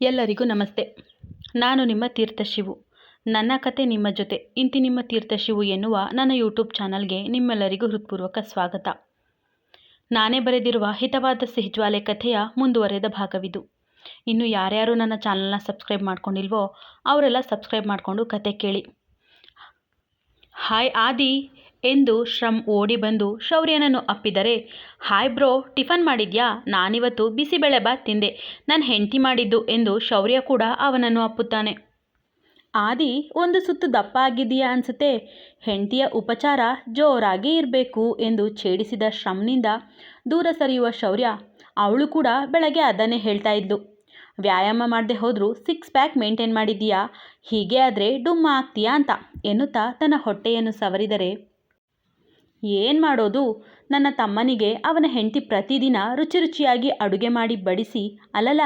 ಎಲ್ಲರಿಗೂ ನಮಸ್ತೆ. ನಾನು ನಿಮ್ಮ ತೀರ್ಥಶಿವು ನನ್ನ ಕತೆ ನಿಮ್ಮ ಜೊತೆ, ಇಂತಿ ನಿಮ್ಮ ತೀರ್ಥಶಿವು ಎನ್ನುವ ನನ್ನ ಯೂಟ್ಯೂಬ್ ಚಾನಲ್ಗೆ ನಿಮ್ಮೆಲ್ಲರಿಗೂ ಹೃತ್ಪೂರ್ವಕ ಸ್ವಾಗತ. ನಾನೇ ಬರೆದಿರುವ ಹಿತವಾದ ಸಿಹಿಜ್ವಾಲೆ ಕಥೆಯ ಮುಂದುವರೆದ ಭಾಗವಿದು. ಇನ್ನು ಯಾರ್ಯಾರು ನನ್ನ ಚಾನಲ್ನ ಸಬ್ಸ್ಕ್ರೈಬ್ ಮಾಡ್ಕೊಂಡಿಲ್ವೋ, ಅವರೆಲ್ಲ ಸಬ್ಸ್ಕ್ರೈಬ್ ಮಾಡಿಕೊಂಡು ಕತೆ ಕೇಳಿ. ಹಾಯ್ ಆದಿ ಎಂದು ಶ್ರಮ್ ಓಡಿ ಬಂದು ಶೌರ್ಯನನ್ನು ಅಪ್ಪಿದರೆ, ಹಾಯ್ ಬ್ರೋ, ಟಿಫನ್ ಮಾಡಿದ್ಯಾ? ನಾನಿವತ್ತು ಬಿಸಿಬೇಳೆಬಾತ್ ತಿಂದೆ. ನನ್ನ ಹೆಂಡತಿ ಮಾಡಿದ್ದು ಎಂದು ಶೌರ್ಯ ಕೂಡ ಅವನನ್ನು ಅಪ್ಪುತ್ತಾನೆ. ಆದಿ, ಒಂದು ಸುತ್ತು ದಪ್ಪ ಆಗಿದೆಯಾ ಅನ್ಸುತ್ತೆ? ಹೆಂಡತಿಯ ಉಪಚಾರ ಜೋರಾಗಿ ಇರಬೇಕು ಎಂದು ಛೇಡಿಸಿದ ಶ್ರಮ್ನಿಂದ ದೂರ ಸರಿಯುವ ಶೌರ್ಯ ಅವಳು ಕೂಡ ಬೆಳಗ್ಗೆ ಅದನ್ನೇ ಹೇಳ್ತಾ ಇದ್ಲು. ವ್ಯಾಯಾಮ ಮಾಡದೆ ಹೋದರೂ ಸಿಕ್ಸ್ ಪ್ಯಾಕ್ ಮೇಂಟೈನ್ ಮಾಡಿದ್ದೀಯಾ? ಹೀಗೆ ಆದರೆ ಡುಮ್ಮ ಆಗ್ತೀಯಾ ಅಂತ ಎನ್ನುತ್ತಾ ತನ್ನ ಹೊಟ್ಟೆಯನ್ನು ಸವರಿದರೆ ಏನು ಮಾಡೋದು? ನನ್ನ ತಮ್ಮನಿಗೆ ಅವನ ಹೆಂಡತಿ ಪ್ರತಿದಿನ ರುಚಿ ರುಚಿಯಾಗಿ ಅಡುಗೆ ಮಾಡಿ ಬಡಿಸಿ ಅಲಲ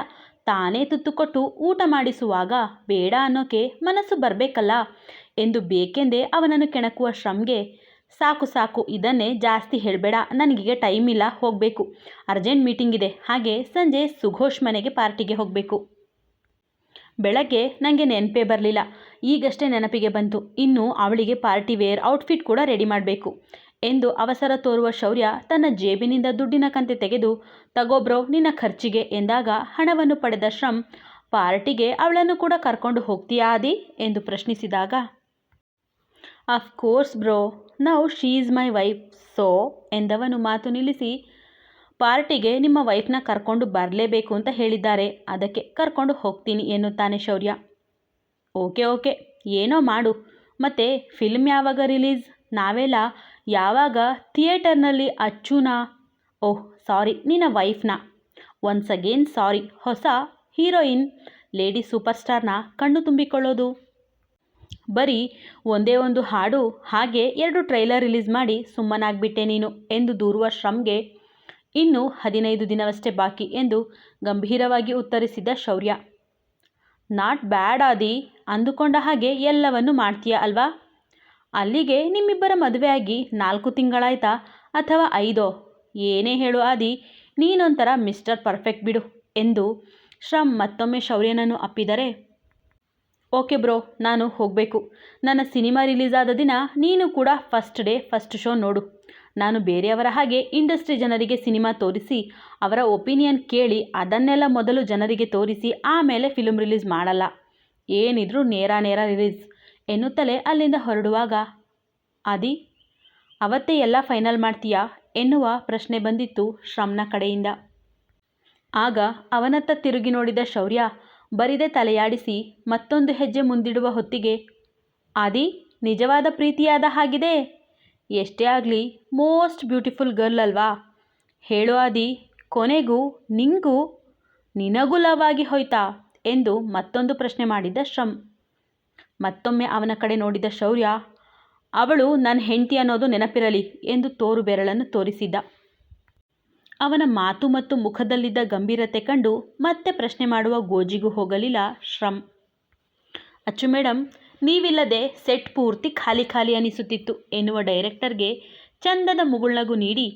ತಾನೇ ತುತ್ತುಕೊಟ್ಟು ಊಟ ಮಾಡಿಸುವಾಗ ಬೇಡ ಅನ್ನೋಕೆ ಮನಸ್ಸು ಬರಬೇಕಲ್ಲ? ಎಂದು ಬೇಕೆಂದೇ ಅವನನ್ನು ಕೆಣಕುವ ಶ್ರಮ್ಗೆ, ಸಾಕು ಸಾಕು, ಇದನ್ನೇ ಜಾಸ್ತಿ ಹೇಳಬೇಡ, ನನಗೀಗ ಟೈಮ್ ಇಲ್ಲ, ಹೋಗಬೇಕು. ಅರ್ಜೆಂಟ್ ಮೀಟಿಂಗ್ ಇದೆ, ಹಾಗೆ ಸಂಜೆ ಸುಘೋಷ್ ಮನೆಗೆ ಪಾರ್ಟಿಗೆ ಹೋಗಬೇಕು. ಬೆಳಗ್ಗೆ ನನಗೆ ನೆನಪೇ ಬರಲಿಲ್ಲ, ಈಗಷ್ಟೇ ನೆನಪಿಗೆ ಬಂತು, ಇನ್ನು ಅವಳಿಗೆ ಪಾರ್ಟಿ ವೇರ್ ಔಟ್ಫಿಟ್ ಕೂಡ ರೆಡಿ ಮಾಡಬೇಕು. ಎಂದು ಅವಸರ ತೋರುವ ಶೌರ್ಯ ತನ್ನ ಜೇಬಿನಿಂದ ದುಡ್ಡಿನ ಕಂತೆ ತೆಗೆದು ತಗೋಬ್ರೋ ನಿನ್ನ ಖರ್ಚಿಗೆ ಎಂದಾಗ ಹಣವನ್ನು ಪಡೆದ ಶ್ರಮ್, ಪಾರ್ಟಿಗೆ ಅವಳನ್ನು ಕೂಡ ಕರ್ಕೊಂಡು ಹೋಗ್ತೀಯಾ ಆದಿ? ಎಂದು ಪ್ರಶ್ನಿಸಿದಾಗ of course bro now she is my wife so ಎಂದವನು ಮಾತು ನಿಲ್ಲಿಸಿ, ಪಾರ್ಟಿಗೆ ನಿಮ್ಮ ವೈಫ್ನ ಕರ್ಕೊಂಡು ಬರಲೇಬೇಕು ಅಂತ ಹೇಳಿದ್ದಾರೆ, ಅದಕ್ಕೆ ಕರ್ಕೊಂಡು ಹೋಗ್ತೀನಿ ಎನ್ನುತ್ತಾನೆ ಶೌರ್ಯ. ಓಕೆ ಓಕೆ ಏನೋ ಮಾಡು, ಮತ್ತು ಫಿಲ್ಮ್ ಯಾವಾಗ ರಿಲೀಸ್ ನಾವೆಲ್ಲ ಯಾವಾಗ ಥಿಯೇಟರ್ನಲ್ಲಿ ಅಚ್ಚುನ? ಓಹ್, ಸಾರಿ, ನಿನ್ನ ವೈಫ್ನ. ಒನ್ಸ್ ಅಗೇನ್ ಸಾರಿ, ಹೊಸ ಹೀರೋಯಿನ್. ಲೇಡಿ ಸೂಪರ್ ಸ್ಟಾರ್ನ ಕಣ್ಣು ತುಂಬಿಕೊಳ್ಳೋದು. ಬರೀ ಒಂದೇ ಒಂದು ಹಾಡು, ಹಾಗೆ ಎರಡು ಟ್ರೈಲರ್ ರಿಲೀಸ್ ಮಾಡಿ ಸುಮ್ಮನಾಗ್ಬಿಟ್ಟೆ ನೀನು ಎಂದು ದೂರುವ ಶ್ರಮ್ಗೆ ಇನ್ನು ಹದಿನೈದು ದಿನವಷ್ಟೇ ಬಾಕಿ ಎಂದು ಗಂಭೀರವಾಗಿ ಉತ್ತರಿಸಿದ ಶೌರ್ಯ. ನಾಟ್ ಬ್ಯಾಡ್ ಆದಿ, ಅಂದುಕೊಂಡ ಹಾಗೆ ಎಲ್ಲವನ್ನು ಮಾಡ್ತೀಯ ಅಲ್ವಾ? ಅಲ್ಲಿಗೆ ನಿಮ್ಮಿಬ್ಬರ ಮದುವೆಯಾಗಿ ನಾಲ್ಕು ತಿಂಗಳಾಯ್ತಾ? ಅಥವಾ ಐದೋ? ಏನೇ ಹೇಳು ಆದಿ, ನೀನೊಂಥರ ಮಿಸ್ಟರ್ ಪರ್ಫೆಕ್ಟ್ ಬಿಡು ಎಂದು ಶ್ರಮ್ ಮತ್ತೊಮ್ಮೆ ಶೌರ್ಯನನ್ನು ಅಪ್ಪಿದರೆ. ಓಕೆ ಬ್ರೋ, ನಾನು ಹೋಗಬೇಕು. ನನ್ನ ಸಿನಿಮಾ ರಿಲೀಸ್ ಆದ ದಿನ ನೀನು ಕೂಡ ಫಸ್ಟ್ ಡೇ ಫಸ್ಟ್ ಶೋ ನೋಡು. ನಾನು ಬೇರೆಯವರ ಹಾಗೆ ಇಂಡಸ್ಟ್ರಿ ಜನರಿಗೆ ಸಿನಿಮಾ ತೋರಿಸಿ, ಅವರ ಒಪಿನಿಯನ್ ಕೇಳಿ ಅದನ್ನೆಲ್ಲ ಮೊದಲು ಜನರಿಗೆ ತೋರಿಸಿ, ಆಮೇಲೆ ಫಿಲ್ಮ್ ರಿಲೀಸ್ ಮಾಡಲ್ಲ. ಏನಿದ್ರೂ ನೇರ ನೇರ ರಿಲೀಸ್. ಎನ್ನುತ್ತಲೇ ಅಲ್ಲಿಂದ ಹೊರಡುವಾಗ ಆದಿ ಅವತ್ತೇ ಎಲ್ಲ ಫೈನಲ್ ಮಾಡ್ತೀಯಾ? ಎನ್ನುವ ಪ್ರಶ್ನೆ ಬಂದಿತ್ತು ಶ್ರಮ್ನ ಕಡೆಯಿಂದ. ಆಗ ಅವನತ್ತ ತಿರುಗಿ ನೋಡಿದ ಶೌರ್ಯ ಬರಿದೆ ತಲೆಯಾಡಿಸಿ ಮತ್ತೊಂದು ಹೆಜ್ಜೆ ಮುಂದಿಡುವ ಹೊತ್ತಿಗೆ ಆದಿ ನಿಜವಾದ ಪ್ರೀತಿಯಾದ ಹಾಗಿದೆ. ಎಷ್ಟೇ ಆಗಲಿ ಮೋಸ್ಟ್ ಬ್ಯೂಟಿಫುಲ್ ಗರ್ಲ್ ಅಲ್ವಾ? ಹೇಳು ಆದಿ ಕೊನೆಗೂ, ನಿಂಗೂ ನಿನಗೂ ಲವ್ ಆಗಿ ಹೋಯ್ತಾ? ಎಂದು ಮತ್ತೊಂದು ಪ್ರಶ್ನೆ ಮಾಡಿದ್ದ ಶ್ರಮ್. ಮತ್ತೊಮ್ಮೆ ಅವನ ಕಡೆ ನೋಡಿದ ಶೌರ್ಯ, ಅವಳು ನನ್ನ ಹೆಂಡತಿ ಅನ್ನೋದು ನೆನಪಿರಲಿ ಎಂದು ತೋರು ಬೆರಳನ್ನು ತೋರಿಸಿದ್ದ ಅವನ ಮಾತು ಮತ್ತು ಮುಖದಲ್ಲಿದ್ದ ಗಂಭೀರತೆ ಕಂಡು ಮತ್ತೆ ಪ್ರಶ್ನೆ ಮಾಡುವ ಗೋಜಿಗೂ ಹೋಗಲಿಲ್ಲ ಶ್ರಮ್. ಅಚ್ಚು ಮೇಡಮ್ ನೀವಿಲ್ಲದೆ ಸೆಟ್ ಪೂರ್ತಿ ಖಾಲಿ ಖಾಲಿ ಅನಿಸುತ್ತಿತ್ತು ಎನ್ನುವ ಡೈರೆಕ್ಟರ್ಗೆ ಚಂದದ ಮುಗುಳ್ನಗು ನೀಡಿ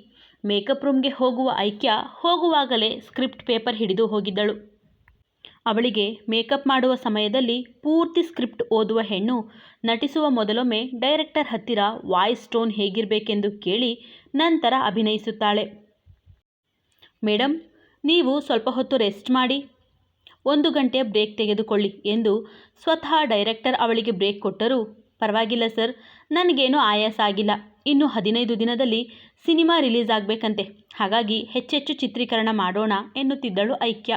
ಮೇಕಪ್ ರೂಮ್ಗೆ ಹೋಗುವ ಐಕ್ಯ ಹೋಗುವಾಗಲೇ ಸ್ಕ್ರಿಪ್ಟ್ ಪೇಪರ್ ಹಿಡಿದು ಹೋಗಿದ್ದಳು. ಅವಳಿಗೆ ಮೇಕಪ್ ಮಾಡುವ ಸಮಯದಲ್ಲಿ ಪೂರ್ತಿ ಸ್ಕ್ರಿಪ್ಟ್ ಓದುವ ಹೆಣ್ಣು ನಟಿಸುವ ಮೊದಲೊಮ್ಮೆ ಡೈರೆಕ್ಟರ್ ಹತ್ತಿರ ವಾಯ್ಸ್ ಟೋನ್ ಹೇಗಿರಬೇಕೆಂದು ಕೇಳಿ ನಂತರ ಅಭಿನಯಿಸುತ್ತಾಳೆ. ಮೇಡಮ್ ನೀವು ಸ್ವಲ್ಪ ಹೊತ್ತು ರೆಸ್ಟ್ ಮಾಡಿ, ಒಂದು ಗಂಟೆ ಬ್ರೇಕ್ ತೆಗೆದುಕೊಳ್ಳಿ ಎಂದು ಸ್ವತಃ ಡೈರೆಕ್ಟರ್ ಅವಳಿಗೆ ಬ್ರೇಕ್ ಕೊಟ್ಟರು ಪರವಾಗಿಲ್ಲ ಸರ್, ನನಗೇನೂ ಆಯಾಸ ಆಗಿಲ್ಲ. ಇನ್ನು ಹದಿನೈದು ದಿನದಲ್ಲಿ ಸಿನಿಮಾ ರಿಲೀಸ್ ಆಗಬೇಕಂತೆ. ಹಾಗಾಗಿ ಹೆಚ್ಚೆಚ್ಚು ಚಿತ್ರೀಕರಣ ಮಾಡೋಣ ಎನ್ನುತ್ತಿದ್ದಳು ಐಕ್ಯ.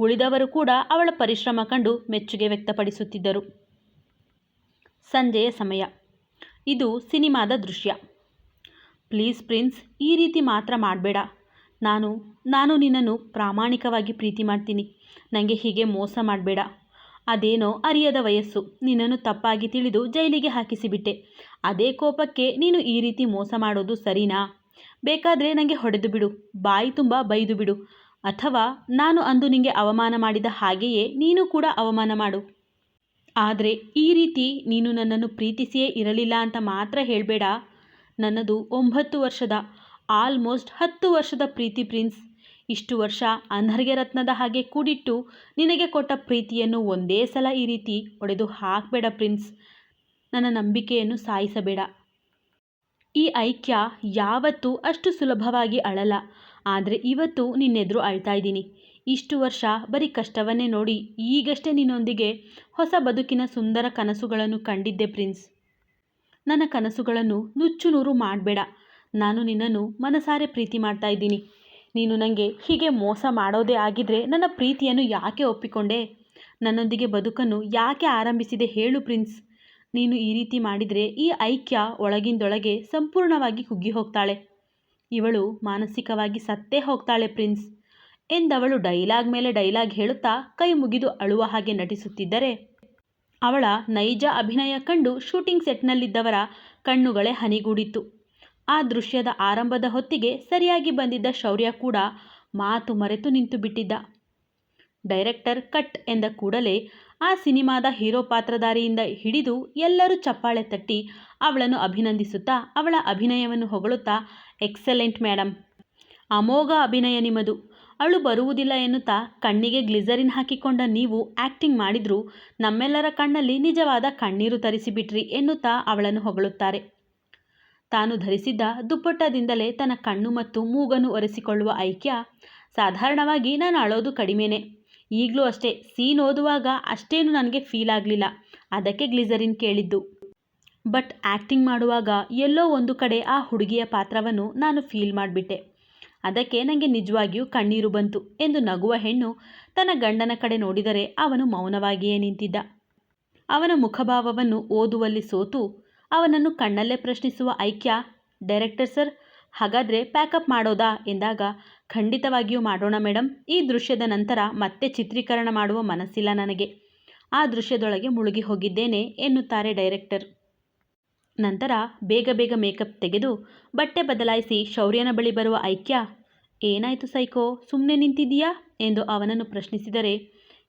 ಉಳಿದವರು ಕೂಡ ಅವಳ ಪರಿಶ್ರಮ ಕಂಡು ಮೆಚ್ಚುಗೆ ವ್ಯಕ್ತಪಡಿಸುತ್ತಿದ್ದರು. ಸಂಜೆಯ ಸಮಯ. ಇದು ಸಿನಿಮಾದ ದೃಶ್ಯ. ಪ್ಲೀಸ್ ಪ್ರಿನ್ಸ್, ಈ ರೀತಿ ಮಾತ್ರ ಮಾಡಬೇಡ. ನಾನು ನಾನು ನಿನ್ನನ್ನು ಪ್ರಾಮಾಣಿಕವಾಗಿ ಪ್ರೀತಿ ಮಾಡ್ತೀನಿ. ನನಗೆ ಹೀಗೆ ಮೋಸ ಮಾಡಬೇಡ. ಅದೇನೋ ಅರಿಯದ ವಯಸ್ಸು. ನಿನ್ನನ್ನು ತಪ್ಪಾಗಿ ತಿಳಿದು ಜೈಲಿಗೆ ಹಾಕಿಸಿಬಿಟ್ಟೆ. ಅದೇ ಕೋಪಕ್ಕೆ ನೀನು ಈ ರೀತಿ ಮೋಸ ಮಾಡೋದು ಸರಿನಾ? ಬೇಕಾದರೆ ನನಗೆ ಹೊಡೆದು ಬಿಡು. ಬಾಯಿ ತುಂಬ ಬೈದು ಬಿಡು. ಅಥವಾ ನಾನು ಅಂದು ನಿನಗೆ ಅವಮಾನ ಮಾಡಿದ ಹಾಗೆಯೇ ನೀನು ಕೂಡ ಅವಮಾನ ಮಾಡು. ಆದರೆ ಈ ರೀತಿ ನೀನು ನನ್ನನ್ನು ಪ್ರೀತಿಸಿಯೇ ಇರಲಿಲ್ಲ ಅಂತ ಮಾತ್ರ ಹೇಳಬೇಡ. ನನ್ನದು ಒಂಬತ್ತು ವರ್ಷದ, ಆಲ್ಮೋಸ್ಟ್ ಹತ್ತು ವರ್ಷದ ಪ್ರೀತಿ ಪ್ರಿನ್ಸ್. ಇಷ್ಟು ವರ್ಷ ಅನರ್ಘ್ಯ ರತ್ನದ ಹಾಗೆ ಕೂಡಿಟ್ಟು ನಿನಗೆ ಕೊಟ್ಟ ಪ್ರೀತಿಯನ್ನು ಒಂದೇ ಸಲ ಈ ರೀತಿ ಒಡೆದು ಹಾಕಬೇಡ ಪ್ರಿನ್ಸ್. ನನ್ನ ನಂಬಿಕೆಯನ್ನು ಸಾಯಿಸಬೇಡ. ಈ ಐಕ್ಯ ಯಾವತ್ತೂ ಅಷ್ಟು ಸುಲಭವಾಗಿ ಅಳಲ್ಲ. ಆದರೆ ಇವತ್ತು ನಿನ್ನೆದುರು ಅಳ್ತಾ ಇದ್ದೀನಿ. ಇಷ್ಟು ವರ್ಷ ಬರೀ ಕಷ್ಟವನ್ನೇ ನೋಡಿ ಈಗಷ್ಟೇ ನಿನ್ನೊಂದಿಗೆ ಹೊಸ ಬದುಕಿನ ಸುಂದರ ಕನಸುಗಳನ್ನು ಕಂಡಿದ್ದೆ ಪ್ರಿನ್ಸ್. ನನ್ನ ಕನಸುಗಳನ್ನು ನುಚ್ಚು ನೂರು ಮಾಡಬೇಡ. ನಾನು ನಿನ್ನನ್ನು ಮನಸಾರೆ ಪ್ರೀತಿ ಮಾಡ್ತಾ ಇದ್ದೀನಿ. ನೀನು ನನಗೆ ಹೀಗೆ ಮೋಸ ಮಾಡೋದೇ ಆಗಿದ್ರೆ ನನ್ನ ಪ್ರೀತಿಯನ್ನು ಯಾಕೆ ಒಪ್ಪಿಕೊಂಡೆ? ನನ್ನೊಂದಿಗೆ ಬದುಕನ್ನು ಯಾಕೆ ಆರಂಭಿಸಿದೆ ಹೇಳು ಪ್ರಿನ್ಸ್. ನೀನು ಈ ರೀತಿ ಮಾಡಿದರೆ ಈ ಐಕ್ಯ ಒಳಗಿಂದೊಳಗೆ ಸಂಪೂರ್ಣವಾಗಿ ಕುಗ್ಗಿ ಹೋಗ್ತಾಳೆ. ಇವಳು ಮಾನಸಿಕವಾಗಿ ಸತ್ತೇ ಹೋಗ್ತಾಳೆ ಪ್ರಿನ್ಸ್ ಎಂದವಳು ಡೈಲಾಗ್ ಮೇಲೆ ಡೈಲಾಗ್ ಹೇಳುತ್ತಾ ಕೈ ಮುಗಿದು ಅಳುವ ಹಾಗೆ ನಟಿಸುತ್ತಿದ್ದರೆ ಅವಳ ನೈಜ ಅಭಿನಯ ಕಂಡು ಶೂಟಿಂಗ್ ಸೆಟ್ನಲ್ಲಿದ್ದವರ ಕಣ್ಣುಗಳೇ ಹನಿಗೂಡಿತ್ತು. ಆ ದೃಶ್ಯದ ಆರಂಭದ ಹೊತ್ತಿಗೆ ಸರಿಯಾಗಿ ಬಂದಿದ್ದ ಶೌರ್ಯ ಕೂಡ ಮಾತು ಮರೆತು ನಿಂತು ಬಿಟ್ಟಿದ್ದ. ಡೈರೆಕ್ಟರ್ ಕಟ್ ಎಂದ ಕೂಡಲೇ ಆ ಸಿನಿಮಾದ ಹೀರೋ ಪಾತ್ರಧಾರಿಯಿಂದ ಹಿಡಿದು ಎಲ್ಲರೂ ಚಪ್ಪಾಳೆ ತಟ್ಟಿ ಅವಳನ್ನು ಅಭಿನಂದಿಸುತ್ತಾ ಅವಳ ಅಭಿನಯವನ್ನು ಹೊಗಳುತ್ತಾ ಎಕ್ಸಲೆಂಟ್ ಮೇಡಮ್ ಅಮೋಘ ಅಭಿನಯ ನಿಮ್ಮದು. ಅಳು ಬರುವುದಿಲ್ಲ ಎನ್ನುತ್ತಾ ಕಣ್ಣಿಗೆ ಗ್ಲಿಸರಿನ್ ಹಾಕಿಕೊಂಡ ನೀವು ಆ್ಯಕ್ಟಿಂಗ್ ಮಾಡಿದರೂ ನಮ್ಮೆಲ್ಲರ ಕಣ್ಣಲ್ಲಿ ನಿಜವಾದ ಕಣ್ಣೀರು ತರಿಸಿಬಿಟ್ರಿ ಎನ್ನುತ್ತಾ ಅವಳನ್ನು ಹೊಗಳುತ್ತಾರೆ. ತಾನು ಧರಿಸಿದ್ದ ದುಪ್ಪಟ್ಟದಿಂದಲೇ ತನ್ನ ಕಣ್ಣು ಮತ್ತು ಮೂಗನ್ನು ಒರೆಸಿಕೊಳ್ಳುವ ಐಕ್ಯ ಸಾಧಾರಣವಾಗಿ ನಾನು ಅಳೋದು ಕಡಿಮೆನೆ. ಈಗಲೂ ಅಷ್ಟೇ, ಸೀನ್ ಓದುವಾಗ ಅಷ್ಟೇನು ನನಗೆ ಫೀಲ್ ಆಗಲಿಲ್ಲ. ಅದಕ್ಕೆ ಗ್ಲಿಸರಿನ್ ಕೇಳಿದ್ದು. ಬಟ್ ಆ್ಯಕ್ಟಿಂಗ್ ಮಾಡುವಾಗ ಎಲ್ಲೋ ಒಂದು ಕಡೆ ಆ ಹುಡುಗಿಯ ಪಾತ್ರವನ್ನು ನಾನು ಫೀಲ್ ಮಾಡಿಬಿಟ್ಟೆ. ಅದಕ್ಕೆ ನನಗೆ ನಿಜವಾಗಿಯೂ ಕಣ್ಣೀರು ಬಂತು ಎಂದು ನಗುವ ಹೆಣ್ಣು ತನ್ನ ಗಂಡನ ಕಡೆ ನೋಡಿದರೆ ಅವನು ಮೌನವಾಗಿಯೇ ನಿಂತಿದ್ದ. ಅವನ ಮುಖಭಾವವನ್ನು ಓದುವಲ್ಲಿ ಸೋತು ಅವನನ್ನು ಕಣ್ಣಲ್ಲೇ ಪ್ರಶ್ನಿಸುವ ಐಕ್ಯ ಡೈರೆಕ್ಟರ್ ಸರ್ ಹಾಗಾದರೆ ಪ್ಯಾಕಪ್ ಮಾಡೋದಾ? ಎಂದಾಗ, ಖಂಡಿತವಾಗಿಯೂ ಮಾಡೋಣ ಮೇಡಮ್ ಈ ದೃಶ್ಯದ ನಂತರ ಮತ್ತೆ ಚಿತ್ರೀಕರಣ ಮಾಡುವ ಮನಸ್ಸಿಲ್ಲ ನನಗೆ. ಆ ದೃಶ್ಯದೊಳಗೆ ಮುಳುಗಿ ಹೋಗಿದ್ದೇನೆ, ಎನ್ನುತ್ತಾರೆ ಡೈರೆಕ್ಟರ್ ನಂತರ ಬೇಗ ಬೇಗ ಮೇಕಪ್ ತೆಗೆದು ಬಟ್ಟೆ ಬದಲಾಯಿಸಿ ಶೌರ್ಯನ ಬಳಿ ಬರುವ ಐಕ್ಯ, ಏನಾಯಿತು ಸೈಕೋ ಸುಮ್ಮನೆ ನಿಂತಿದ್ದೀಯಾ? ಎಂದು ಅವನನ್ನು ಪ್ರಶ್ನಿಸಿದರೆ,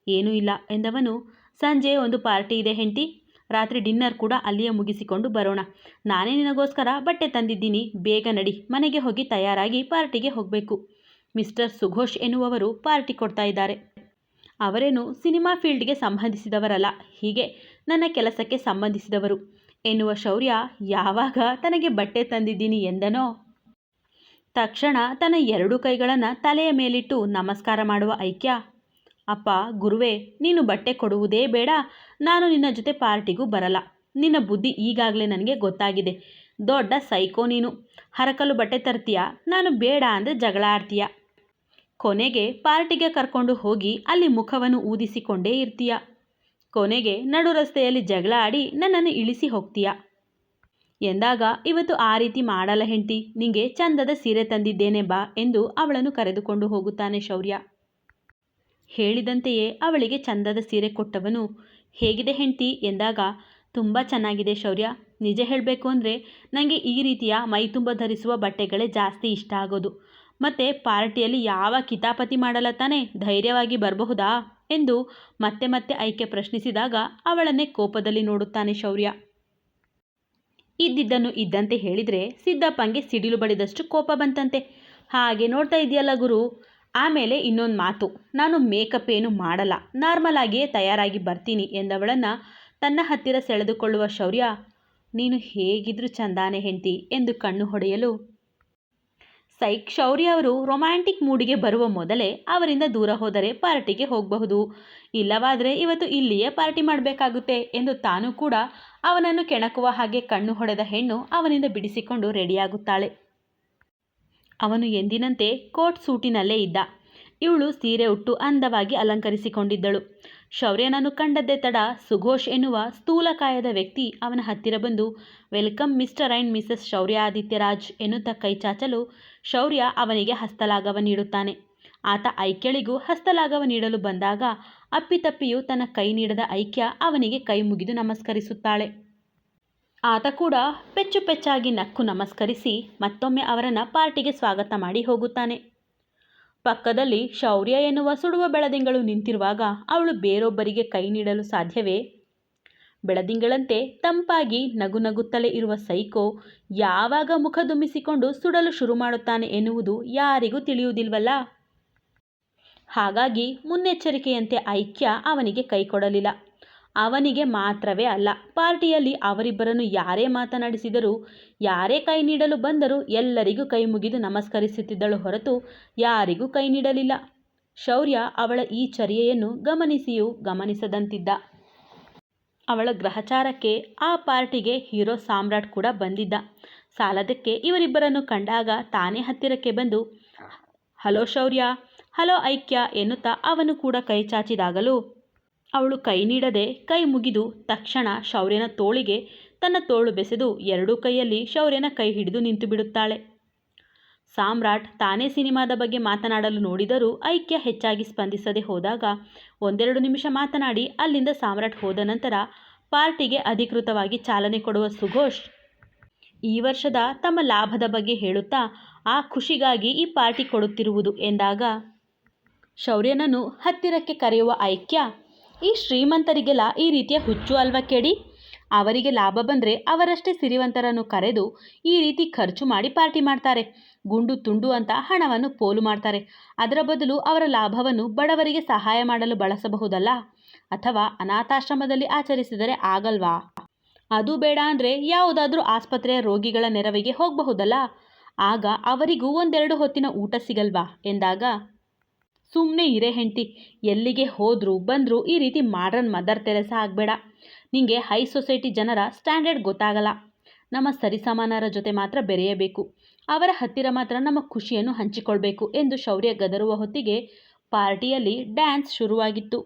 ಏನೂ ಇಲ್ಲ ಎಂದವನು, ಸಂಜೆ ಒಂದು ಪಾರ್ಟಿ ಇದೆ ಹೆಂಡತಿ, ರಾತ್ರಿ ಡಿನ್ನರ್ ಕೂಡ ಅಲ್ಲಿಯೇ ಮುಗಿಸಿಕೊಂಡು ಬರೋಣ. ನಾನೇ ನಿನಗೋಸ್ಕರ ಬಟ್ಟೆ ತಂದಿದ್ದೀನಿ, ಬೇಗ ನಡಿ, ಮನೆಗೆ ಹೋಗಿ ತಯಾರಾಗಿ ಪಾರ್ಟಿಗೆ ಹೋಗಬೇಕು. ಮಿಸ್ಟರ್ ಸುಘೋಷ್ ಎನ್ನುವವರು ಪಾರ್ಟಿ ಕೊಡ್ತಾ ಇದ್ದಾರೆ. ಅವರೇನು ಸಿನಿಮಾ ಫೀಲ್ಡ್ಗೆ ಸಂಬಂಧಿಸಿದವರಲ್ಲ, ಹೀಗೆ ನನ್ನ ಕೆಲಸಕ್ಕೆ ಸಂಬಂಧಿಸಿದವರು. ಎನ್ನುವ ಶೌರ್ಯ ಯಾವಾಗ ತನಗೆ ಬಟ್ಟೆ ತಂದಿದ್ದೀನಿ ಎಂದನೋ? ತಕ್ಷಣ ತನ್ನ ಎರಡು ಕೈಗಳನ್ನು ತಲೆಯ ಮೇಲಿಟ್ಟು ನಮಸ್ಕಾರ ಮಾಡುವ ಐಕ್ಯ. ಅಪ್ಪ, ಗುರುವೆ, ನೀನು ಬಟ್ಟೆ ಕೊಡುವುದೇ ಬೇಡ. ನಾನು ನಿನ್ನ ಜೊತೆ ಪಾರ್ಟಿಗೂ ಬರಲ್ಲ. ನಿನ್ನ ಬುದ್ಧಿ ಈಗಾಗಲೇ ನನಗೆ ಗೊತ್ತಾಗಿದೆ. ದೊಡ್ಡ ಸೈಕೋ ನೀನು. ಹರಕಲು ಬಟ್ಟೆ ತರ್ತೀಯ? ನಾನು ಬೇಡ ಅಂದರೆ ಜಗಳ ಆಡ್ತೀಯ ಕೊನೆಗೆ ಪಾರ್ಟಿಗೆ ಕರ್ಕೊಂಡು ಹೋಗಿ ಅಲ್ಲಿ ಮುಖವನ್ನು ಊದಿಸಿಕೊಂಡೇ ಇರ್ತೀಯ. ಕೊನೆಗೆ ನಡು ರಸ್ತೆಯಲ್ಲಿ ಜಗಳ ಆಡಿ ನನ್ನನ್ನು ಇಳಿಸಿ ಹೋಗ್ತೀಯ? ಎಂದಾಗ, ಇವತ್ತು ಆ ರೀತಿ ಮಾಡಲ್ಲ ಹೆಂಡತಿ, ನಿಂಗೆ ಚಂದದ ಸೀರೆ ತಂದಿದ್ದೇನೆ ಬಾ ಎಂದು ಅವಳನ್ನು ಕರೆದುಕೊಂಡು ಹೋಗುತ್ತಾನೆ ಶೌರ್ಯ. ಹೇಳಿದಂತೆಯೇ ಅವಳಿಗೆ ಚಂದದ ಸೀರೆ ಕೊಟ್ಟವನು, ಹೇಗಿದೆ ಹೆಂಡತಿ? ಎಂದಾಗ, ತುಂಬ ಚೆನ್ನಾಗಿದೆ ಶೌರ್ಯ. ನಿಜ ಹೇಳಬೇಕು ಅಂದರೆ ನನಗೆ ಈ ರೀತಿಯ ಮೈತುಂಬ ಧರಿಸುವ ಬಟ್ಟೆಗಳೇ ಜಾಸ್ತಿ ಇಷ್ಟ ಆಗೋದು. ಮತ್ತು ಪಾರ್ಟಿಯಲ್ಲಿ ಯಾವ ಕಿತಾಪತಿ ಮಾಡಲ್ಲ ತಾನೇ? ಧೈರ್ಯವಾಗಿ ಬರಬಹುದಾ? ಎಂದು ಮತ್ತೆ ಮತ್ತೆ ಐಕೆ ಪ್ರಶ್ನಿಸಿದಾಗ ಅವಳನ್ನೇ ಕೋಪದಲ್ಲಿ ನೋಡುತ್ತಾನೆ ಶೌರ್ಯ. ಇದ್ದಿದ್ದನ್ನು ಇದ್ದಂತೆ ಹೇಳಿದರೆ ಸಿದ್ದಪ್ಪಂಗೆ ಸಿಡಿಲು ಬಡಿದಷ್ಟು ಕೋಪ ಬಂತಂತೆ. ಹಾಗೆ ನೋಡ್ತಾ ಇದೆಯಲ್ಲ ಗುರು, ಆಮೇಲೆ ಇನ್ನೊಂದು ಮಾತು. ನಾನು ಮೇಕಪ್ ಏನು ಮಾಡಲ್ಲ, ನಾರ್ಮಲ್ ಆಗಿಯೇ ತಯಾರಾಗಿ ಬರ್ತೀನಿ ಎಂದವಳನ್ನು ತನ್ನ ಹತ್ತಿರ ಸೆಳೆದುಕೊಳ್ಳುವ ಶೌರ್ಯ, ನೀನು ಹೇಗಿದ್ರೂ ಚಂದಾನೆ ಹೆಂಡತಿ ಎಂದು ಕಣ್ಣು ಹೊಡೆಯಲು ಸೈಕ್ ಶೌರ್ಯ ಅವರು ರೊಮ್ಯಾಂಟಿಕ್ ಮೂಡಿಗೆ ಬರುವ ಮೊದಲೇ ಅವರಿಂದ ದೂರ ಹೋದರೆ ಪಾರ್ಟಿಗೆ ಹೋಗಬಹುದು. ಇಲ್ಲವಾದರೆ ಇವತ್ತು ಇಲ್ಲಿಯೇ ಪಾರ್ಟಿ ಮಾಡಬೇಕಾಗುತ್ತೆ ಎಂದು ತಾನು ಕೂಡ ಅವನನ್ನು ಕೆಣಕುವ ಹಾಗೆ ಕಣ್ಣು ಹೊಡೆದ ಹೆಣ್ಣು ಅವನಿಂದ ಬಿಡಿಸಿಕೊಂಡು ರೆಡಿಯಾಗುತ್ತಾಳೆ. ಅವನು ಎಂದಿನಂತೆ ಕೋಟ್ ಸೂಟಿನಲ್ಲೇ ಇದ್ದ. ಇವಳು ಸೀರೆ ಉಟ್ಟು ಅಂದವಾಗಿ ಅಲಂಕರಿಸಿಕೊಂಡಿದ್ದಳು. ಶೌರ್ಯನನ್ನು ಕಂಡದ್ದೇ ತಡ ಸುಘೋಷ್ ಎನ್ನುವ ಸ್ಥೂಲಕಾಯದ ವ್ಯಕ್ತಿ ಅವನ ಹತ್ತಿರ ಬಂದು, welcome Mr and Mrs Shaurya Adityaraj ಎನ್ನುತ್ತ ಕೈ ಚಾಚಲು ಶೌರ್ಯ ಅವನಿಗೆ ಹಸ್ತಲಾಘವ ನೀಡುತ್ತಾನೆ. ಆತ ಐಕ್ಯಳಿಗೂ ಹಸ್ತಲಾಘವ ನೀಡಲು ಬಂದಾಗ ಅಪ್ಪಿತಪ್ಪಿಯು ತನ್ನ ಕೈ ನೀಡದ ಐಕ್ಯ ಅವನಿಗೆ ಕೈ ಮುಗಿದು ನಮಸ್ಕರಿಸುತ್ತಾಳೆ. ಆತ ಕೂಡ ಪೆಚ್ಚು ಪೆಚ್ಚಾಗಿ ನಕ್ಕು ನಮಸ್ಕರಿಸಿ ಮತ್ತೊಮ್ಮೆ ಅವರನ್ನು ಪಾರ್ಟಿಗೆ ಸ್ವಾಗತ ಮಾಡಿ ಹೋಗುತ್ತಾನೆ. ಪಕ್ಕದಲ್ಲಿ ಶೌರ್ಯ ಎನ್ನುವ ಸುಡುವ ಬೆಳದಿಂಗಳು ನಿಂತಿರುವಾಗ ಅವಳು ಬೇರೊಬ್ಬರಿಗೆ ಕೈ ನೀಡಲು ಸಾಧ್ಯವೇ? ಬೆಳದಿಂಗಳಂತೆ ತಂಪಾಗಿ ನಗು ನಗುತ್ತಲೇ ಇರುವ ಸೈಕೋ ಯಾವಾಗ ಮುಖ ದುಮ್ಮಿಸಿಕೊಂಡು ಸುಡಲು ಶುರು ಮಾಡುತ್ತಾನೆ ಎನ್ನುವುದು ಯಾರಿಗೂ ತಿಳಿಯುವುದಿಲ್ವಲ್ಲ? ಹಾಗಾಗಿ ಮುನ್ನೆಚ್ಚರಿಕೆಯಂತೆ ಐಕ್ಯ ಅವನಿಗೆ ಕೈಕೊಡಲಿಲ್ಲ ಅವನಿಗೆ ಮಾತ್ರವೇ ಅಲ್ಲ, ಪಾರ್ಟಿಯಲ್ಲಿ ಅವರಿಬ್ಬರನ್ನು ಯಾರೇ ಮಾತನಾಡಿಸಿದರೂ, ಯಾರೇ ಕೈ ನೀಡಲು ಬಂದರೂ ಎಲ್ಲರಿಗೂ ಕೈ ಮುಗಿದು ನಮಸ್ಕರಿಸುತ್ತಿದ್ದಳು ಹೊರತು ಯಾರಿಗೂ ಕೈ ನೀಡಲಿಲ್ಲ. ಶೌರ್ಯ ಅವಳ ಈ ಚರ್ಯೆಯನ್ನು ಗಮನಿಸಿಯೂ ಗಮನಿಸದಂತಿದ್ದ. ಅವಳ ಗ್ರಹಚಾರಕ್ಕೆ ಆ ಪಾರ್ಟಿಗೆ ಹೀರೋ ಸಾಮ್ರಾಟ್ ಕೂಡ ಬಂದಿದ್ದ. ಸಾಲದಕ್ಕೆ ಇವರಿಬ್ಬರನ್ನು ಕಂಡಾಗ ತಾನೇ ಹತ್ತಿರಕ್ಕೆ ಬಂದು, ಹಲೋ ಶೌರ್ಯ, ಹಲೋ ಐಕ್ಯ ಎನ್ನುತ್ತಾ ಅವನು ಕೂಡ ಕೈ ಚಾಚಿದಾಗಲೂ, ಅವಳು ಕೈ ನೀಡದೆ ಕೈ ಮುಗಿದು ತಕ್ಷಣ ಶೌರ್ಯನ ತೋಳಿಗೆ ತನ್ನ ತೋಳು ಬೆಸೆದು ಎರಡೂ ಕೈಯಲ್ಲಿ ಶೌರ್ಯನ ಕೈ ಹಿಡಿದು ನಿಂತು ಬಿಡುತ್ತಾಳೆ ಸಾಮ್ರಾಟ್ ತಾನೇ ಸಿನಿಮಾದ ಬಗ್ಗೆ ಮಾತನಾಡಲು ನೋಡಿದರೂ ಐಕ್ಯ ಹೆಚ್ಚಾಗಿ ಸ್ಪಂದಿಸದೆ ಹೋದಾಗ ಒಂದೆರಡು ನಿಮಿಷ ಮಾತನಾಡಿ ಅಲ್ಲಿಂದ ಸಾಮ್ರಾಟ್ ಹೋದ ನಂತರ ಪಾರ್ಟಿಗೆ ಅಧಿಕೃತವಾಗಿ ಚಾಲನೆ ಕೊಡುವ ಸುಘೋಷ್ ಈ ವರ್ಷದ ತಮ್ಮ ಲಾಭದ ಬಗ್ಗೆ ಹೇಳುತ್ತಾ, ಆ ಖುಷಿಗಾಗಿ ಈ ಪಾರ್ಟಿ ಕೊಡುತ್ತಿರುವುದು ಎಂದಾಗ, ಶೌರ್ಯನನ್ನು ಹತ್ತಿರಕ್ಕೆ ಕರೆಯುವ ಐಕ್ಯ, ಈ ಶ್ರೀಮಂತರಿಗೆಲ್ಲ ಈ ರೀತಿಯ ಹುಚ್ಚು ಅಲ್ವಾ ಕೇಳಿ ಅವರಿಗೆ ಲಾಭ ಬಂದರೆ ಅವರಷ್ಟೇ ಸಿರಿವಂತರನ್ನು ಕರೆದು ಈ ರೀತಿ ಖರ್ಚು ಮಾಡಿ ಪಾರ್ಟಿ ಮಾಡ್ತಾರೆ. ಗುಂಡು ತುಂಡು ಅಂತ ಹಣವನ್ನು ಪೋಲು ಮಾಡ್ತಾರೆ. ಅದರ ಬದಲು ಅವರ ಲಾಭವನ್ನು ಬಡವರಿಗೆ ಸಹಾಯ ಮಾಡಲು ಬಳಸಬಹುದಲ್ಲ? ಅಥವಾ ಅನಾಥಾಶ್ರಮದಲ್ಲಿ ಆಚರಿಸಿದರೆ ಆಗಲ್ವಾ? ಅದು ಬೇಡ ಅಂದರೆ ಯಾವುದಾದ್ರೂ ಆಸ್ಪತ್ರೆಯ ರೋಗಿಗಳ ನೆರವಿಗೆ ಹೋಗಬಹುದಲ್ಲ? ಆಗ ಅವರಿಗೂ ಒಂದೆರಡು ಹೊತ್ತಿನ ಊಟ ಸಿಗಲ್ವಾ? ಎಂದಾಗ ಸುಮ್ಮನೆ ಇರೇ ಹೆಂಡತಿ, ಎಲ್ಲಿಗೆ ಹೋದರೂ ಬಂದರೂ ಈ ರೀತಿ ಮಾಡ್ರನ್ ಮದರ್ ತೆರೆಸ ಆಗಬೇಡ. ನಿಮಗೆ ಹೈ ಸೊಸೈಟಿ ಜನರ ಸ್ಟ್ಯಾಂಡರ್ಡ್ ಗೊತ್ತಾಗಲ್ಲ. ನಮ್ಮ ಸರಿಸಮಾನರ ಜೊತೆ ಮಾತ್ರ ಬೆರೆಯಬೇಕು. ಅವರ ಹತ್ತಿರ ಮಾತ್ರ ನಮ್ಮ ಖುಷಿಯನ್ನು ಹಂಚಿಕೊಳ್ಬೇಕು ಎಂದು ಶೌರ್ಯ ಗದರುವ ಹೊತ್ತಿಗೆ ಪಾರ್ಟಿಯಲ್ಲಿ ಡ್ಯಾನ್ಸ್ ಶುರುವಾಗಿತ್ತು.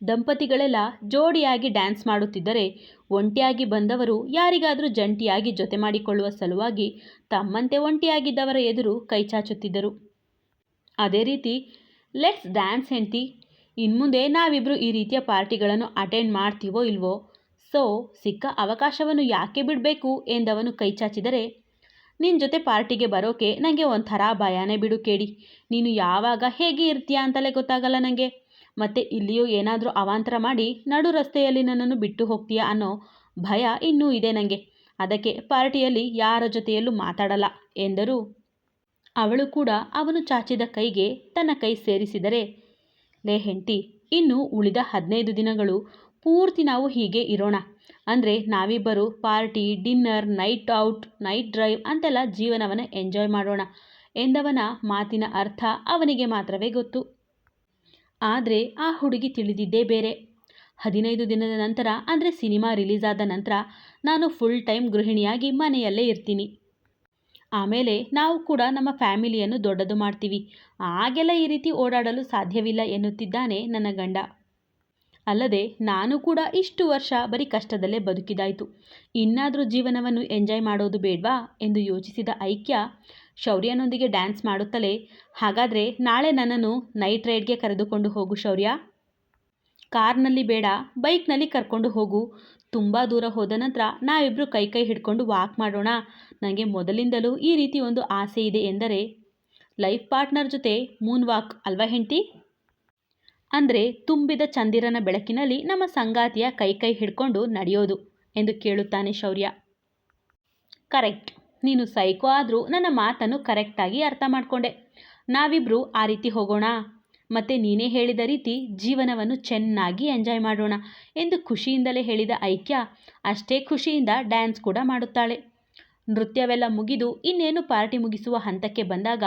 ದಂಪತಿಗಳೆಲ್ಲ ಜೋಡಿಯಾಗಿ ಡ್ಯಾನ್ಸ್ ಮಾಡುತ್ತಿದ್ದರೆ ಒಂಟಿಯಾಗಿ ಬಂದವರು ಯಾರಿಗಾದರೂ ಜಂಟಿಯಾಗಿ ಜೊತೆ ಮಾಡಿಕೊಳ್ಳುವ ಸಲುವಾಗಿ ತಮ್ಮಂತೆ ಒಂಟಿಯಾಗಿದ್ದವರ ಎದುರು ಕೈಚಾಚುತ್ತಿದ್ದರು ಅದೇ ರೀತಿ ಲೆಟ್ಸ್ ಡ್ಯಾನ್ಸ್ ಹೆಂಡ್ತಿ, ಇನ್ಮುಂದೆ ನಾವಿಬ್ಬರು ಈ ರೀತಿಯ ಪಾರ್ಟಿಗಳನ್ನು ಅಟೆಂಡ್ ಮಾಡ್ತೀವೋ ಇಲ್ವೋ, ಸೊ ಸಿಕ್ಕ ಅವಕಾಶವನ್ನು ಯಾಕೆ ಬಿಡಬೇಕು ಎಂದವನು ಕೈಚಾಚಿದರೆ ನಿನ್ನ ಜೊತೆ ಪಾರ್ಟಿಗೆ ಬರೋಕೆ ನನಗೆ ಒಂಥರ ಭಯನೇ ಬಿಡು ಕೇಳಿ ನೀನು ಯಾವಾಗ ಹೇಗೆ ಇರ್ತೀಯಾ ಅಂತಲೇ ಗೊತ್ತಾಗಲ್ಲ ನನಗೆ ಮತ್ತು ಇಲ್ಲಿಯೂ ಏನಾದರೂ ಅವಾಂತರ ಮಾಡಿ ನಡು ರಸ್ತೆಯಲ್ಲಿ ನನ್ನನ್ನು ಬಿಟ್ಟು ಹೋಗ್ತೀಯಾ ಅನ್ನೋ ಭಯ ಇನ್ನೂ ಇದೆ ನನಗೆ ಅದಕ್ಕೆ ಪಾರ್ಟಿಯಲ್ಲಿ ಯಾರ ಜೊತೆಯಲ್ಲೂ ಮಾತಾಡಲ್ಲ ಎಂದರು ಅವಳು ಕೂಡ ಅವನು ಚಾಚಿದ ಕೈಗೆ ತನ್ನ ಕೈ ಸೇರಿಸಿದರೆ, ಲೇ ಹೆಂಡತಿ, ಇನ್ನು ಉಳಿದ ಹದಿನೈದು ದಿನಗಳು ಪೂರ್ತಿ ನಾವು ಹೀಗೆ ಇರೋಣ. ಅಂದರೆ ನಾವಿಬ್ಬರು party, dinner, night out, night drive ಅಂತೆಲ್ಲ ಜೀವನವನ್ನು ಎಂಜಾಯ್ ಮಾಡೋಣ ಎಂದವನ ಮಾತಿನ ಅರ್ಥ ಅವನಿಗೆ ಮಾತ್ರವೇ ಗೊತ್ತು. ಆದರೆ ಆ ಹುಡುಗಿ ತಿಳಿದಿದ್ದೇ ಬೇರೆ. ಹದಿನೈದು ದಿನದ ನಂತರ ಅಂದರೆ ಸಿನಿಮಾ ರಿಲೀಸ್ ಆದ ನಂತರ ನಾನು ಫುಲ್ ಟೈಮ್ ಗೃಹಿಣಿಯಾಗಿ ಮನೆಯಲ್ಲೇ ಇರ್ತೀನಿ. ಆಮೇಲೆ ನಾವು ಕೂಡ ನಮ್ಮ ಫ್ಯಾಮಿಲಿಯನ್ನು ದೊಡ್ಡದು ಮಾಡ್ತೀವಿ. ಆಗೆಲ್ಲ ಈ ರೀತಿ ಓಡಾಡಲು ಸಾಧ್ಯವಿಲ್ಲ ಎನ್ನುತ್ತಿದ್ದಾನೆ ನನ್ನ ಗಂಡ. ಅಲ್ಲದೆ ನಾನು ಕೂಡ ಇಷ್ಟು ವರ್ಷ ಬರೀ ಕಷ್ಟದಲ್ಲೇ ಬದುಕಿದಾಯಿತು. ಇನ್ನಾದರೂ ಜೀವನವನ್ನು ಎಂಜಾಯ್ ಮಾಡೋದು ಬೇಡ್ವಾ? ಎಂದು ಯೋಚಿಸಿದ ಐಕ್ಯ ಶೌರ್ಯನೊಂದಿಗೆ ಡ್ಯಾನ್ಸ್ ಮಾಡುತ್ತಲೇ, ಹಾಗಾದರೆ ನಾಳೆ ನನ್ನನ್ನು ನೈಟ್ ರೈಡ್ಗೆ ಕರೆದುಕೊಂಡು ಹೋಗು ಶೌರ್ಯ. ಕಾರ್ನಲ್ಲಿ ಬೇಡ, ಬೈಕ್ನಲ್ಲಿ ಕರ್ಕೊಂಡು ಹೋಗು. ತುಂಬ ದೂರ ಹೋದ ನಂತರ ನಾವಿಬ್ಬರು ಕೈ ಕೈ ಹಿಡ್ಕೊಂಡು ವಾಕ್ ಮಾಡೋಣ. ನನಗೆ ಮೊದಲಿಂದಲೂ ಈ ರೀತಿ ಒಂದು ಆಸೆ ಇದೆ ಎಂದರೆ, ಲೈಫ್ ಪಾರ್ಟ್ನರ್ ಜೊತೆ ಮೂನ್ ವಾಕ್ ಅಲ್ವಾ ಹೆಂಡ್ತಿ? ಅಂದರೆ ತುಂಬಿದ ಚಂದಿರನ ಬೆಳಕಿನಲ್ಲಿ ನಮ್ಮ ಸಂಗಾತಿಯ ಕೈ ಕೈ ಹಿಡ್ಕೊಂಡು ನಡೆಯೋದು ಎಂದು ಕೇಳುತ್ತಾನೆ ಶೌರ್ಯ. ಕರೆಕ್ಟ್. ನೀನು ಸೈಕೋ ಆದರೂ ನನ್ನ ಮಾತನ್ನು ಕರೆಕ್ಟಾಗಿ ಅರ್ಥ ಮಾಡಿಕೊಂಡೆ. ನಾವಿಬ್ಬರು ಆ ರೀತಿ ಹೋಗೋಣ. ಮತ್ತು ನೀನೇ ಹೇಳಿದ ರೀತಿ ಜೀವನವನ್ನು ಚೆನ್ನಾಗಿ ಎಂಜಾಯ್ ಮಾಡೋಣ ಎಂದು ಖುಷಿಯಿಂದಲೇ ಹೇಳಿದ ಐಕ್ಯ ಅಷ್ಟೇ ಖುಷಿಯಿಂದ ಡ್ಯಾನ್ಸ್ ಕೂಡ ಮಾಡುತ್ತಾಳೆ. ನೃತ್ಯವೆಲ್ಲ ಮುಗಿದು ಇನ್ನೇನು ಪಾರ್ಟಿ ಮುಗಿಸುವ ಹಂತಕ್ಕೆ ಬಂದಾಗ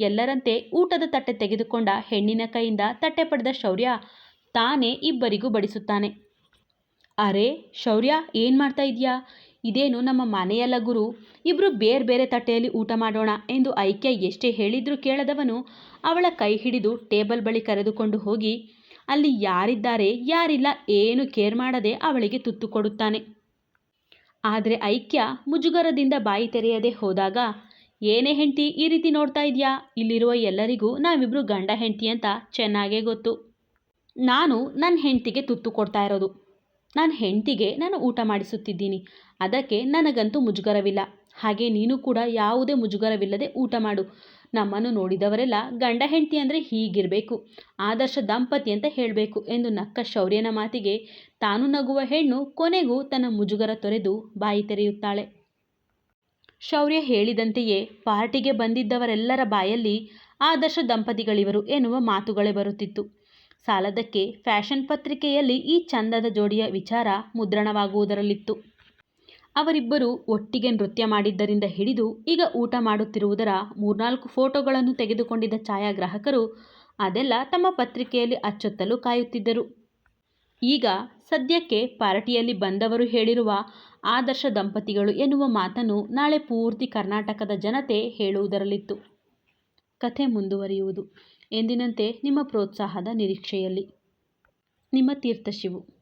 ಎಲ್ಲರಂತೆ ಊಟದ ತಟ್ಟೆ ತೆಗೆದುಕೊಂಡ ಹೆಣ್ಣಿನ ಕೈಯಿಂದ ತಟ್ಟೆ ಪಡೆದ ಶೌರ್ಯ ತಾನೇ ಇಬ್ಬರಿಗೂ ಬಡಿಸುತ್ತಾನೆ. ಅರೆ ಶೌರ್ಯ, ಏನು ಮಾಡ್ತಾ ಇದೆಯಾ? ಇದೇನು ನಮ್ಮ ಮನೆಯಲ್ಲ ಗುರು? ಇಬ್ಬರು ಬೇರೆ ಬೇರೆ ತಟ್ಟೆಯಲ್ಲಿ ಊಟ ಮಾಡೋಣ ಎಂದು ಐಕ್ಯ ಎಷ್ಟೇ ಹೇಳಿದ್ರೂ ಕೇಳದವನು ಅವಳ ಕೈ ಹಿಡಿದು ಟೇಬಲ್ ಬಳಿ ಕರೆದುಕೊಂಡು ಹೋಗಿ ಅಲ್ಲಿ ಯಾರಿದ್ದಾರೆ, ಯಾರಿಲ್ಲ, ಏನು ಕೇರ್ ಮಾಡದೆ ಅವಳಿಗೆ ತುತ್ತು ಕೊಡುತ್ತಾನೆ. ಆದರೆ ಐಕ್ಯ ಮುಜುಗರದಿಂದ ಬಾಯಿ ತೆರೆಯದೆ ಹೋದಾಗ, ಏನೇ ಹೆಂಡತಿ ಈ ರೀತಿ ನೋಡ್ತಾ ಇದೆಯಾ? ಇಲ್ಲಿರುವ ಎಲ್ಲರಿಗೂ ನಾವಿಬ್ಬರು ಗಂಡ ಹೆಂಡತಿ ಅಂತ ಚೆನ್ನಾಗೇ ಗೊತ್ತು. ನಾನು ನನ್ನ ಹೆಂಡತಿಗೆ ತುತ್ತು ಕೊಡ್ತಾ ಇರೋದು. ನನ್ನ ಹೆಂಡತಿಗೆ ನಾನು ಊಟ ಮಾಡಿಸುತ್ತಿದ್ದೀನಿ. ಅದಕ್ಕೆ ನನಗಂತೂ ಮುಜುಗರವಿಲ್ಲ. ಹಾಗೆ ನೀನು ಕೂಡ ಯಾವುದೇ ಮುಜುಗರವಿಲ್ಲದೆ ಊಟ ಮಾಡು. ನಮ್ಮನ್ನು ನೋಡಿದವರೆಲ್ಲ ಗಂಡ ಹೆಂಡತಿ ಅಂದರೆ ಹೀಗಿರಬೇಕು, ಆದರ್ಶ ದಂಪತಿ ಅಂತ ಹೇಳಬೇಕು ಎಂದು ನಕ್ಕ ಶೌರ್ಯನ ಮಾತಿಗೆ ತಾನು ನಗುವ ಹೆಣ್ಣು ಕೊನೆಗೂ ತನ್ನ ಮುಜುಗರ ತೊರೆದು ಬಾಯಿ ತೆರೆಯುತ್ತಾಳೆ. ಶೌರ್ಯ ಹೇಳಿದಂತೆಯೇ ಪಾರ್ಟಿಗೆ ಬಂದಿದ್ದವರೆಲ್ಲರ ಬಾಯಲ್ಲಿ ಆದರ್ಶ ದಂಪತಿಗಳಿವರು ಎನ್ನುವ ಮಾತುಗಳೇ ಬರುತ್ತಿತ್ತು. ಸಾಲದಕ್ಕೆ ಫ್ಯಾಷನ್ ಪತ್ರಿಕೆಯಲ್ಲಿ ಈ ಚಂದದ ಜೋಡಿಯ ವಿಚಾರ ಮುದ್ರಣವಾಗುವುದರಲ್ಲಿತ್ತು. ಅವರಿಬ್ಬರು ಒಟ್ಟಿಗೆ ನೃತ್ಯ ಮಾಡಿದ್ದರಿಂದ ಹಿಡಿದು ಈಗ ಊಟ ಮಾಡುತ್ತಿರುವುದರ ಮೂರ್ನಾಲ್ಕು ಫೋಟೋಗಳನ್ನು ತೆಗೆದುಕೊಂಡಿದ್ದ ಛಾಯಾಗ್ರಾಹಕರು ಅದೆಲ್ಲ ತಮ್ಮ ಪತ್ರಿಕೆಯಲ್ಲಿ ಅಚ್ಚೊತ್ತಲು ಕಾಯುತ್ತಿದ್ದರು. ಈಗ ಸದ್ಯಕ್ಕೆ ಪಾರ್ಟಿಯಲ್ಲಿ ಬಂದವರು ಹೇಳಿರುವ ಆದರ್ಶ ದಂಪತಿಗಳು ಎನ್ನುವ ಮಾತನ್ನು ನಾಳೆ ಪೂರ್ತಿ ಕರ್ನಾಟಕದ ಜನತೆ ಹೇಳುವುದರಲ್ಲಿತ್ತು. ಕಥೆ ಮುಂದುವರಿಯುವುದು. ಎಂದಿನಂತೆ ನಿಮ್ಮ ಪ್ರೋತ್ಸಾಹದ ನಿರೀಕ್ಷೆಯಲ್ಲಿ. ನಿಮ್ಮ ತೀರ್ಥಶಿವು